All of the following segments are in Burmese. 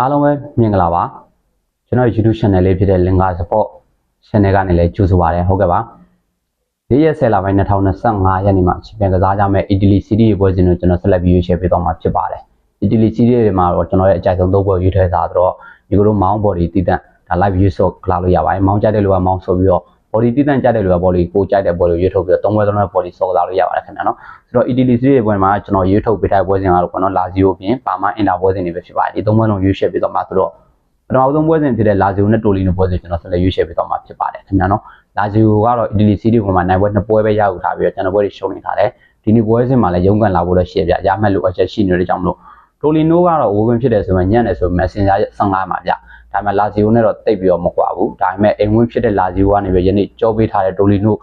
အားလုံးပဲမင်္ဂလာပါကျွန်တော် YouTube channel လေးဖြစ်တဲ့ Linga Support channel ကနေလည်းကြိုဆိုပါရစေဟုတ်ကဲ့ပါ၄ရက်10လပိုင်း2025ရက်နေ့မှာချန်ပီယံကစားကြမဲ့ Italy City ရဲ့ပွဲစဉ်ကိုကျွန်တော်ဆက်လက်ပြီးရွေးချယ်ပေးသွားမှာဖြစ်ပါတယ် Italy City တွေမှာတော့ကျွန်တော်ရဲ့အကြိုက်ဆုံးသုံးပွဲရွေးထည့်ထားဆိုတော့ဒီလိုမောင်း body တည်တံ့ဒါ live ရွေးဆော့ကလာလို့ရပါတယ်မောင်းကြတဲ့လူကမောင်းဆိုပြီးတော့ body တည်တံ့ကြတဲ့လူက body ကိုကြိုက်တဲ့ body ရွေးထုတ်ပြီးတော့သုံးပွဲသုံးပွဲ body ဆော့ကလာလို့ရပါတယ်ခင်ဗျာနော်ဆိုတော့ Italy City ရဲ့ပွဲမှာကျွန်တော်ရွေးထုတ်ပေးထားတဲ့ပွဲစဉ်ကတော့ကျွန်တော် Lazio ပြင်ပါမ Inter ပွဲစဉ်တွေပဲဖြစ်ပါတယ်ဒီသုံးပွဲလုံးရွေးချယ်ပေးသွားမှာဆိုတော့ပထမဆုံးပွဲစဉ်ဖြစ်တဲ့လာဇီယိုနဲ့တိုလီနိုပွဲစဉ်ကျွန်တော်ဆက်လက်ရွေးချယ်ပေးသွားမှာဖြစ်ပါတယ်ခင်ဗျာနော်လာဇီယိုကတော့အီတလီစီးတီပေါ်မှာနိုင်ပွဲနှစ်ပွဲပဲရယူထားပြီးတော့ကျွန်တော်ပွဲတွေရှုံးနေထားတယ်ဒီနေ့ပွဲစဉ်မှာလည်းရုန်းကန်လာဖို့လည်းရှိရပြရမှတ်လို့အချက်ရှိနေတဲ့ကြောင့်မလို့ တိုလီနိုကတော့ဝိုးဝင်ဖြစ်တယ်ဆိုမှညံ့တယ်ဆိုမှစင်စား15မှာဗျဒါပေမဲ့လာဇီယိုနဲ့တော့တိတ်ပြီးတော့မကွာဘူးဒါပေမဲ့အိမ်ဝင်ဖြစ်တဲ့လာဇီယိုကနေပြီးယနေ့ကြောပေးထားတဲ့တိုလီနို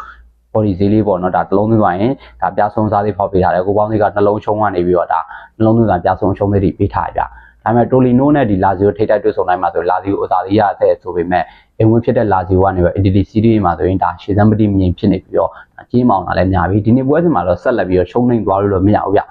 ဘော်ဒီဈေးလေးပေါ့နော်ဒါတစ်လုံးသွင်းသွားရင်ဒါပြဆုံးစားလေးဖောက်ပေးထားတယ်ကိုပေါင်းလေးကနှလုံးချုံကနေပြီးတော့ဒါနှလုံးသွင်းတာပြဆုံးချုံလေးတွေပေးထားရဗျဒါပေမဲ့တိုလီနိုနဲ့ဒီလာဇီယိုထိတိုက်တွေ့ဆုံတိုင်းမှာဆိုလာဇီယိုအသာလေးရတဲ့ဆိုပေမဲ့အိမ်ဝင်ဖြစ်တဲ့လာဇီယိုကနေပဲအီတလီစီးရီးမှာဆိုရင်ဒါရှေ့သမ်းပတိမငြိမ်ဖြစ်နေပြီးတော့ကြီးမောင်လာလည်းများပြီဒီနေ့ပွဲစဉ်မှာတော့ဆက်လက်ပြီးတော့ရှုံးနေသွားလို့တော့မရဘူးဗျ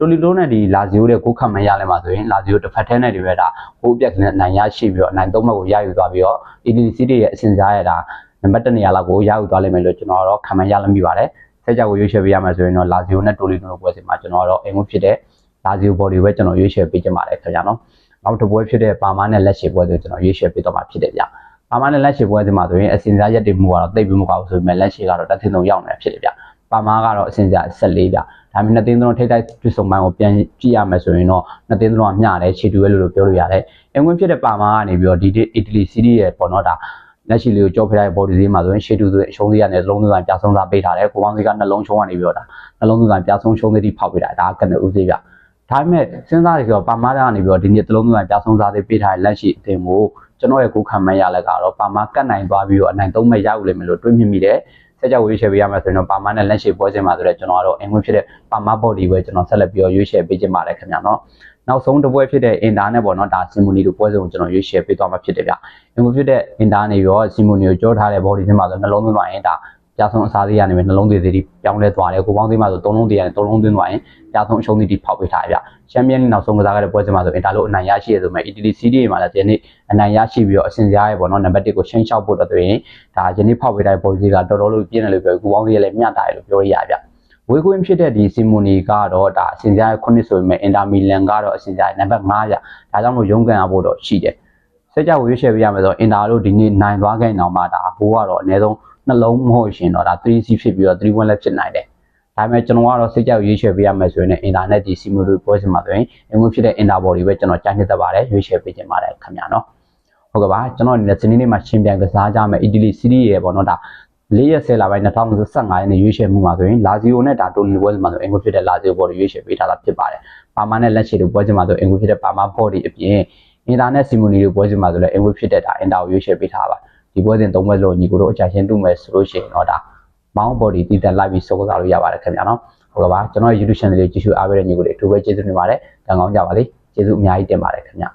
တိုလီနိုနဲ့ဒီလာဇီယိုတဲ့ကိုခတ်မရလဲမှာဆိုရင်လာဇီယိုတစ်ဖက်ထဲနဲ့ဒီပဲဒါဟိုးပြက်ကနေနိုင်ရရှိပြီးတော့အနိုင်သုံးဘက်ကိုရယူသွားပြီးတော့အီတလီစီးရီးရဲ့အစင်ကြားရတာနံပါတ်1နေရာလောက်ကိုရယူသွားလိမ့်မယ်လို့ကျွန်တော်တော့ခံမှန်းရလမိပါတယ်ဆက်ကြကိုရွေးချယ်ပေးရမယ်ဆိုရင်တော့လာဇီယိုနဲ့တိုလီနိုပွဲစဉ်မှာကျွန်တော်တော့အိမ်ဝင်ဖြစ်တဲ့လာဇီယိုဘော်ဒီပဲကျွန်တော်ရွေးချယ်ပေးကြပါတယ်ခင်ဗျာနော်နောက်တစ်ပွဲဖြစ်တဲ့ပါမာနဲ့လက်ရှိပွဲဆိုကျွန်တော်ရွေးချယ်ပေးတော့မှာဖြစ်တယ်ဗျ။ပါမာနဲ့လက်ရှိပွဲဒီမှာဆိုရင်အစင်စားရက်တွေမှုကတော့တိတ်ပြီးမကောက်ဘူးဆိုပေမဲ့လက်ရှိကတော့တက်ထင်းဆုံးရောက်နေတာဖြစ်တယ်ဗျ။ ပါမာကတော့အစင်စား14ဗျ။ဒါပေမဲ့နှစ်သိန်းသုံးထိတ်တိုက်ပြစုံပိုင်းကိုပြန်ကြည့်ရမယ်ဆိုရင်တော့နှစ်သိန်းသုံးကမျှတယ်ခြေတူရဲလို့လို့ပြောလို့ရတယ်။အင်ဝင်ဖြစ်တဲ့ပါမာကနေပြီးတော့ဒီအီတလီစီးရီးရဲ့ပေါ်တော့ဒါလက်ရှိလေးကိုကြောပြထားတဲ့ body လေးမှာဆိုရင်ရှေ့တူဆိုအရှုံးသေးရတယ်လုံးသွင်းပြဆုံးစားပေးထားတယ်ကိုပေါင်းစီကနှလုံးချုံးကနေပြီးတော့ဒါနှလုံးသွင်းပြဆုံးရှုံးသေးတိဖောက်ပေးတာဒါကကနေဦးသေးဗျ။ဒါပေမဲ့စဉ်းစားရဆိုတော့ပါမားကနေပြီးတော့ဒီနေ့တလုံးသွင်းပြဆုံးစားသေးပေးထားတဲ့လက်ရှိအသင်ကိုကျွန်တော်ရဲ့ကိုခံမှန်းရလက်ကတော့ပါမားကတ်နိုင်သွားပြီးတော့အနိုင်သုံးမဲ့ရယူလိမ့်မယ်လို့တွေးမြင်မိတယ်။ ဆက်ကြဝေးချယ်ပေးရမယ်ဆိုရင်တော့ပါမားနဲ့လက်ရှိပွဲစဉ်မှာဆိုတော့ကျွန်တော်ကတော့အင်ဝင်ဖြစ်တဲ့ပါမား body ပဲကျွန်တော်ဆက်လက်ပြီးတော့ရွေးချယ်ပေးခြင်းပါတယ်ခင်ဗျာနော်။နောက်ဆုံးတစ်ပွဲဖြစ်တဲ့အင်တာနဲ့ပေါ့နော်ဒါစီမိုနီတို့ပွဲစဉ်ကိုကျွန်တော်ရွေးချယ်ပေးသွားမှာဖြစ်တယ်ဗျ။အင်ဝင်ဖြစ်တဲ့အင်တာနေပြီးတော့စီမိုနီကိုကြောထားတဲ့ body စဉ်မှာဆိုနှလုံးသွင်းသွားရင်ဒါ ပြဆုံးအစားသေးရနေမယ်နှလုံးသေးသေးပြောင်းလဲသွားတယ်ကိုပေါင်းသေးမှာဆိုသုံးလုံးသေးရတယ်သုံးလုံးသွင်းသွားရင်ပြဆုံးအရှုံးသေးတိဖောက်ပေးထားရဗျချန်ပီယံနောက်ဆုံးကစားခဲ့တဲ့ပွဲစဉ်မှာဆိုအင်တာလို့အနိုင်ရရှိရဆိုမဲ့ Italy Serie A မှာလည်းဒီနေ့အနိုင်ရရှိပြီးတော့အဆင်ကြားရပေါ့နော်နံပါတ်1ကိုချင်းချောက်ဖို့တော့ဆိုရင်ဒါယနေ့ဖောက်ပေးတဲ့ပေါ်စီကတော်တော်လေးပြင်းတယ်လို့ပြောကိုပေါင်းသေးရလည်းမျှတာရလို့ပြောရရဗျဝေကွင်းဖြစ်တဲ့ဒီစီမိုနီကတော့ဒါအစင်ကြားခုနှစ်ဆိုပေမဲ့အင်တာမီလန်ကတော့အစင်ကြားနံပါတ်5ရဒါကြောင့်မို့ရုန်းကန်အဖို့တော့ရှိတယ်စက်ကြဝေးရှယ်ပေးရမယ်ဆိုတော့အင်တာတို့ဒီနေ့နိုင်သွားခဲ့အောင်မှဒါဘိုးကတော့အနည်းဆုံး နှလုံးမဟုတ်ရှင်တော့ဒါ 3C ဖြစ်ပြီးတော့ 3 1လည်းဖြစ်နိုင်တယ်ဒါပေမဲ့ကျွန်တော်ကတော့စိတ်ကြောက်ရွေးချယ်ပေးရမယ်ဆိုရင်အင်တာနက်ဒီစီမိုတို့ပွဲစဉ်မှာဆိုရင်အင်ဝင်ဖြစ်တဲ့အင်တာဘော်တွေပဲကျွန်တော်ကြားနှစ်သက်ပါတယ်ရွေးချယ်ပေးခြင်းပါတယ်ခင်ဗျာနော်ဟုတ်ကဲ့ပါကျွန်တော်အနေနဲ့စနေနေ့မှာရှင်ပြန်ကစားကြမယ်အီတလီစီးရီးရဲ့ပေါ့နော်ဒါ၄ရက်10လပိုင်း2025ရက်နေ့ရွေးချယ်မှုမှာဆိုရင်လာဇီယိုနဲ့ဒါတိုနီပွဲစဉ်မှာဆိုအင်ဝင်ဖြစ်တဲ့လာဇီယိုဘော်တွေရွေးချယ်ပေးထားတာဖြစ်ပါတယ်ပါမာနဲ့လက်ရှိတို့ပွဲစဉ်မှာဆိုအင်ဝင်ဖြစ်တဲ့ပါမာဘော်တွေအပြင်အင်တာနက်စီမိုနီတို့ပွဲစဉ်မှာဆိုလည်းအင်ဝင်ဖြစ်တဲ့ဒါအင်တာကိုရွေးချယ်ပေးထားပါ ဒီပွဲစဉ်၃ပွဲလုံးညီကိုတို့အကြရှင်းတူမယ်ဆိုလို့ရှိရင်တော့ဒါ mount body တည်တက်လိုက်ပြီးစုပ်ကစားလို့ရပါတယ်ခင်ဗျာနော်ဟုတ်ကဲ့ပါကျွန်တော်ရဲ့ YouTube channel လေးကြည့်ရှုအားပေးတဲ့ညီကိုတွေအထူးပဲကျေးဇူးတင်ပါတယ်ကံကောင်းကြပါလေကျေးဇူးအများကြီးတင်ပါတယ်ခင်ဗျာ